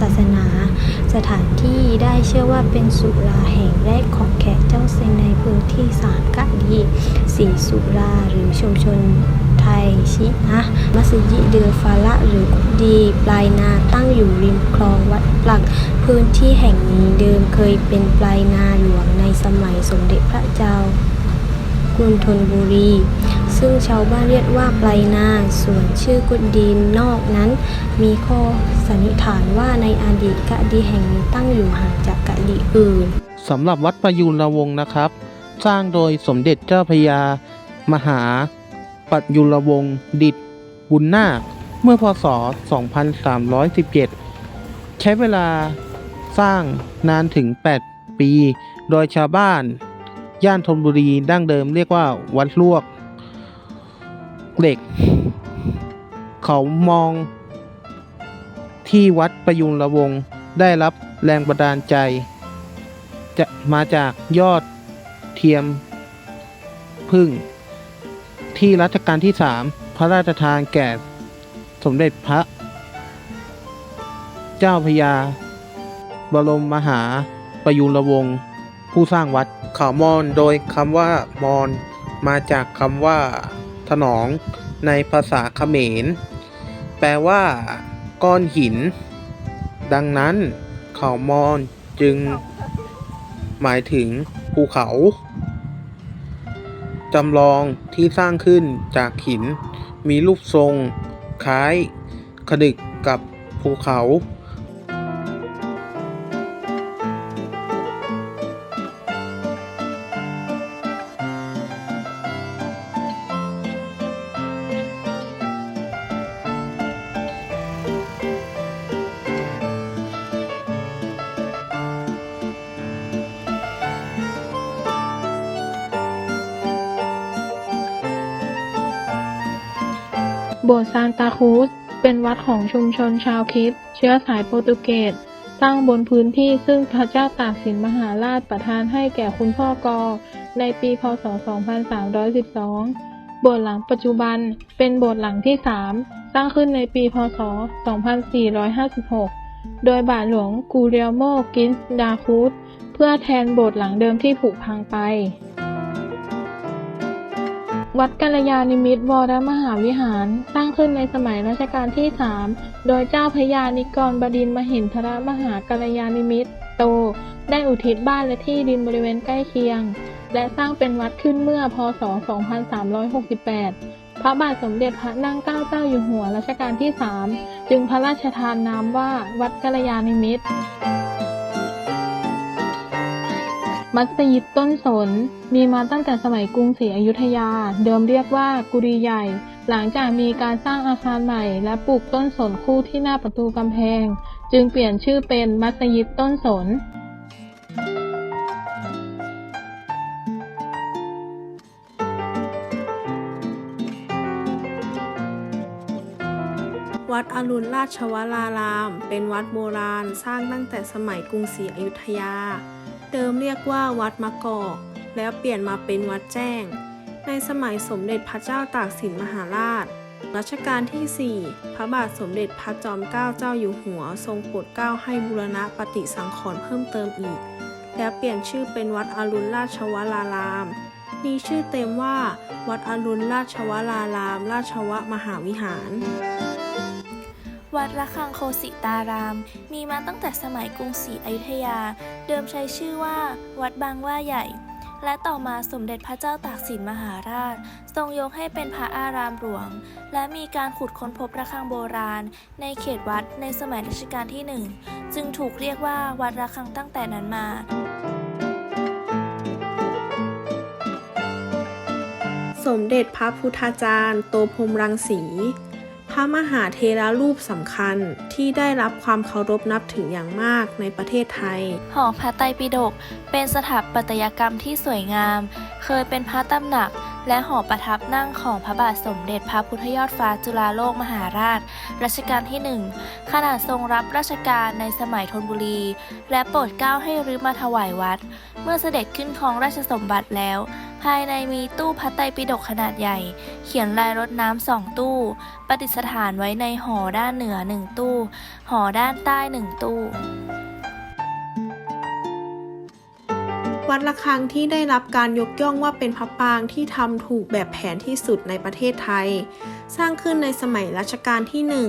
ศาสนา สถานที่ได้เชื่อว่าเป็นสุราแห่งแรกของแขกเจ้าเซนในพื้นที่สามกะดีสีสุราหรือชุมชนไทยชินะมัสยิดเดือฟาละหรือกุดดีปลายนาตั้งอยู่ริมคลองวัดปลัก พื้นที่แห่งนี้เดิมเคยเป็นปลายนาหลวงในสมัยสมเด็จพระเจ้ากรุงธนบุรี ซึ่งชาวบ้านเรียกว่าปลายนา ส่วนชื่อกุดดีนนอกนั้น มีข้อสันนิษฐานว่าในอดีตกะดีแห่งนี้ตั้งอยู่ห่างจากกะดีอื่นสำหรับวัดประยูรวงศ์นะครับ สร้างโดยสมเด็จเจ้าพยา มหา ปัจยุรวงศ์ดิตบุญนาค เมื่อพศ 2317 ใช้เวลาสร้างนานถึง 8 ปี โดยชาวบ้าน ย่านธนบุรีดั้งเดิมเรียกว่าวัดลวก เหล็ก เขามอง ที่วัดประยุรวงได้รับแรงบันดาลใจ จะมาจากยอดเทียมพึ่ง ที่รัชกาลที่สามพระราชทานแก่สมเด็จพระ เจ้าพยา บรมมหาประยุรวงศ์ผู้สร้างวัดเขามอนโดยคำว่ามอนมาจากคำว่า ถนองในภาษาเขมร แปลว่า ก้อนหิน ดังนั้น เขามอนจึง หมายถึงภูเขาจำลองที่สร้างขึ้นจากหิน มีรูปทรง คล้ายขดึกกับภูเขา โบสถ์ซานตาคูสเป็นวัดของชุมชนชาวคริสต์เชื้อสายโปรตุเกสตั้งบนพื้นที่ซึ่งพระเจ้าตากสินมหาราชประทานให้แก่คุณพ่อกอในปีพศ 2312 โบสถ์หลังปัจจุบันเป็นโบสถ์หลังที่ 3 สร้างขึ้นในปีพศ 2456 โดยบาทหลวงกูเรียโมกินส์ดาคูสเพื่อแทนโบสถ์หลังเดิมที่ผุพังไป วัดกัลยาณิมิตรวรมหาวิหารสร้างขึ้นในสมัยรัชกาลที่3โดยเจ้าพระยานิกรบดินมหินทรมหากัลยาณิมิตรโต ได้อุทิศบ้านและที่ดินบริเวณใกล้เคียง และสร้างเป็นวัดขึ้นเมื่อพศ 2368 พระบาทสมเด็จพระนั่งเกล้าเจ้าอยู่หัวรัชกาลที่3จึงพระราชทานนามว่าวัดกัลยาณิมิตร มัสยิดต้นสน มีมาตั้งแต่สมัยกรุงศรีอยุธยา เดิมเรียกว่ากุรีใหญ่ หลังจากมีการสร้างอาคารใหม่ และปลูกต้นสนคู่ที่หน้าประตูกำแพง จึงเปลี่ยนชื่อเป็นมัสยิดต้นสน วัดอรุณราชวราราม เป็นวัดโบราณสร้างตั้งแต่สมัยกรุงศรีอยุธยา เดิมเรียกว่าวัดมะกอก แล้วเปลี่ยนมาเป็นวัดแจ้ง ในสมัยสมเด็จพระเจ้าตากสินมหาราช รัชกาลที่ 4 พระบาทสมเด็จพระจอมเกล้าเจ้าอยู่หัว ทรงโปรดเกล้าให้บูรณะปฏิสังขรณ์เพิ่มเติมอีก แล้วเปลี่ยนชื่อเป็นวัดอรุณราชวราราม มีชื่อเต็มว่า วัดอรุณราชวราราม ราชวมหาวิหาร วัดระฆังโคสิตาราม มีมาตั้งแต่สมัยกรุงศรีอยุธยา เดิมใช้ชื่อว่า วัดบางว่าใหญ่ และต่อมาสมเด็จพระเจ้าตากสินมหาราช ทรงยกให้เป็นพระอารามหลวง และมีการขุดค้นพบระฆังโบราณ ในเขตวัดในสมัยรัชกาลที่หนึ่งจึงถูกเรียกว่าวัดระฆังตั้งแต่นั้นมาสมเด็จพระพุทธาจารย์ โตพรมรังสี ระมหาเทระรูปสำคัญที่ได้รับความเคารพนับถืออย่างมากในประเทศไทย หอพระไตรปิฎกเป็นสถาปัตยกรรมที่สวยงาม เคยเป็นพระตำหนัก และหอประทับนั่งของพระบาทสมเด็จพระพุทธยอดฟ้าจุฬาโลกมหาราช รัชกาลที่หนึ่งขณะทรงรับราชการในสมัยธนบุรี และโปรดเกล้าให้รื้อมาถวายวัด เมื่อเสด็จขึ้นครองราชสมบัติแล้ว ภายในมีตู้พระไตรปิฎกขนาดใหญ่ เขียนลายรถน้ำสองตู้ ประดิษฐานไว้ในหอด้านเหนือหนึ่งตู้ หอด้านใต้หนึ่งตู้ วัดระฆังที่ได้รับการยกย่องว่าเป็นพระปรางที่ทำถูกแบบแผนที่สุดในประเทศไทย สร้างขึ้นในสมัยรัชกาลที่หนึ่ง